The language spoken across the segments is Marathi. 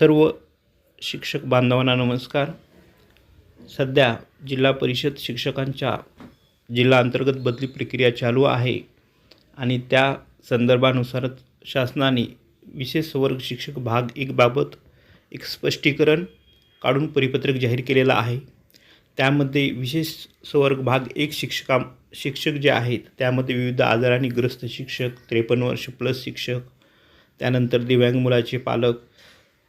सर्व शिक्षक बांधवांना नमस्कार. सध्या जिल्हा परिषद शिक्षकांच्या जिल्हा अंतर्गत बदली प्रक्रिया चालू आहे आणि त्या संदर्भानुसारच शासनाने विशेष वर्ग शिक्षक भाग एक बाबत एक स्पष्टीकरण काढून परिपत्रक जाहीर केलेलं आहे. त्यामध्ये विशेष संवर्ग भाग एक शिक्षका शिक्षक जे आहेत त्यामध्ये विविध आजारांनी ग्रस्त शिक्षक त्रेपन्न वर्ष प्लस शिक्षक त्यानंतर दिव्यांग मुलाचे पालक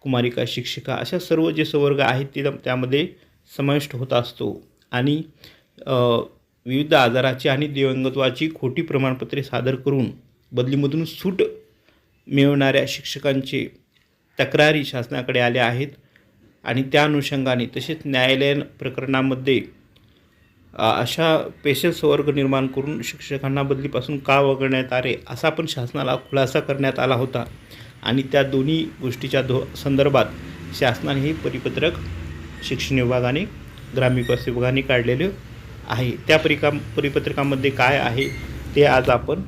कुमारिका शिक्षिका अशा सर्व जे संवर्ग आहेत ते त्यामध्ये समाविष्ट होत असतो. आणि विविध आजाराची आणि दिव्यांगत्वाची खोटी प्रमाणपत्रे सादर करून बदलीमधून सूट मिळवणाऱ्या शिक्षकांचे तक्रारी शासनाकडे आल्या आहेत. आणि त्या अनुषंगाने तसेच न्यायालयीन प्रकरणामध्ये अशा पेशल संवर्ग निर्माण करून शिक्षकांना बदलीपासून का वगळण्यात आले असा पण शासनाला खुलासा करण्यात आला होता. आणि त्या दोन्ही गोष्टीच्या धो संदर्भात शासनाने हे परिपत्रक शिक्षण विभागाने ग्रामविकास विभागाने काढलेले आहे. त्या परिका परिपत्रकामध्ये काय आहे ते आज आपण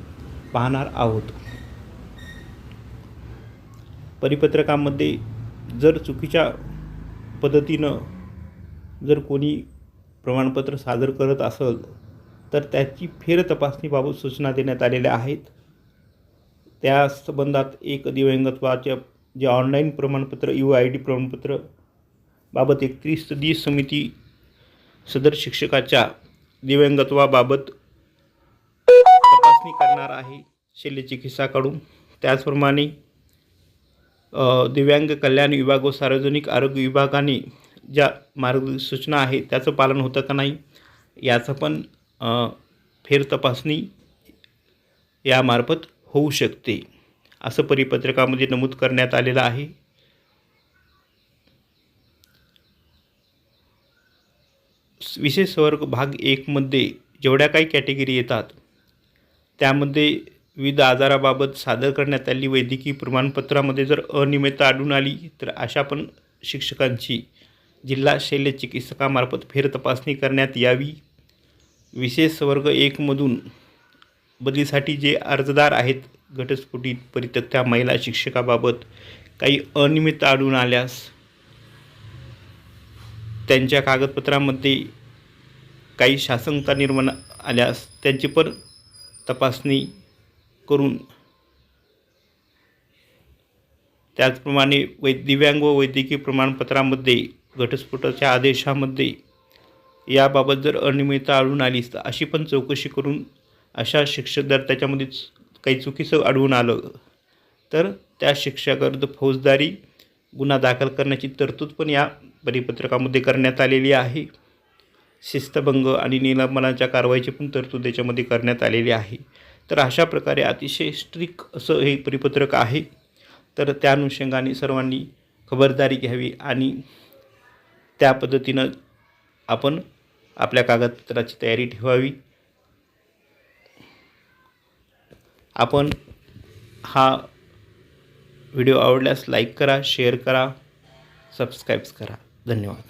पाहणार आहोत. परिपत्रकामध्ये जर चुकीच्या पद्धतीनं जर कोणी प्रमाणपत्र सादर करत असेल तर त्याची फेर तपासणीबाबत सूचना देण्यात आलेल्या आहेत. त्या संबंधात एक दिव्यांगत्वाच्या जे ऑनलाईन प्रमाणपत्र यू आय डी प्रमाणपत्र बाबत एक त्रिस्तरीय समिती सदर शिक्षकाच्या दिव्यांगत्वाबाबत तपासणी करणार आहे शल्यचिकित्साकडून त्याचप्रमाणे दिव्यांग कल्याण विभाग व सार्वजनिक आरोग्य विभागाने ज्या मार्गसूचना आहेत त्याचं पालन होतं का नाही याचं पण फेर तपासणी यामार्फत होऊ शकते. असं परिपत्रकामध्ये नमूद करण्यात आलेलं आहे. विशेष वर्ग भाग एकमध्ये जेवढ्या काही कॅटेगरी येतात त्यामध्ये विविध आजाराबाबत सादर करण्यात आलेली वैद्यकीय प्रमाणपत्रामध्ये जर अनियमितता आढळून आली तर अशा पण शिक्षकांची जिल्हा शल्य चिकित्सकामार्फत फेरतपासणी करण्यात यावी. विशेष वर्ग एकमधून बदलीसाठी जे अर्जदार आहेत घटस्फोटीत परित्यक्त्या महिला शिक्षकाबाबत काही अनियमित आढळून आल्यास त्यांच्या कागदपत्रामध्ये काही शासनता निर्माण आल्यास त्यांची पण तपासणी करून त्याचप्रमाणे वै दिव्यांग व वैद्यकीय प्रमाणपत्रामध्ये घटस्फोटाच्या आदेशामध्ये याबाबत जर अनियमितता आढळून आलीच तर अशी पण चौकशी करून अशा शिक्षक जर त्याच्यामध्ये काही चुकीचं आढळून आलं तर त्या शिक्षकाविरुद्ध फौजदारी गुन्हा दाखल करण्याची तरतूद पण या परिपत्रकामध्ये करण्यात आलेली आहे. शिस्तभंग आणि निलंबनाच्या कारवाईची पण तरतूद याच्यामध्ये करण्यात आलेली आहे. तर अशा प्रकारे अतिशय स्ट्रिक असं हे परिपत्रक आहे. तर त्या अनुषंगाने सर्वांनी खबरदारी घ्यावी आणि त्या पद्धतीनं आपण आपल्या कागदपत्राची तयारी ठेवावी. आपण हा व्हिडिओ आवडल्यास लाईक करा शेअर करा सबस्क्राईब्स करा. धन्यवाद.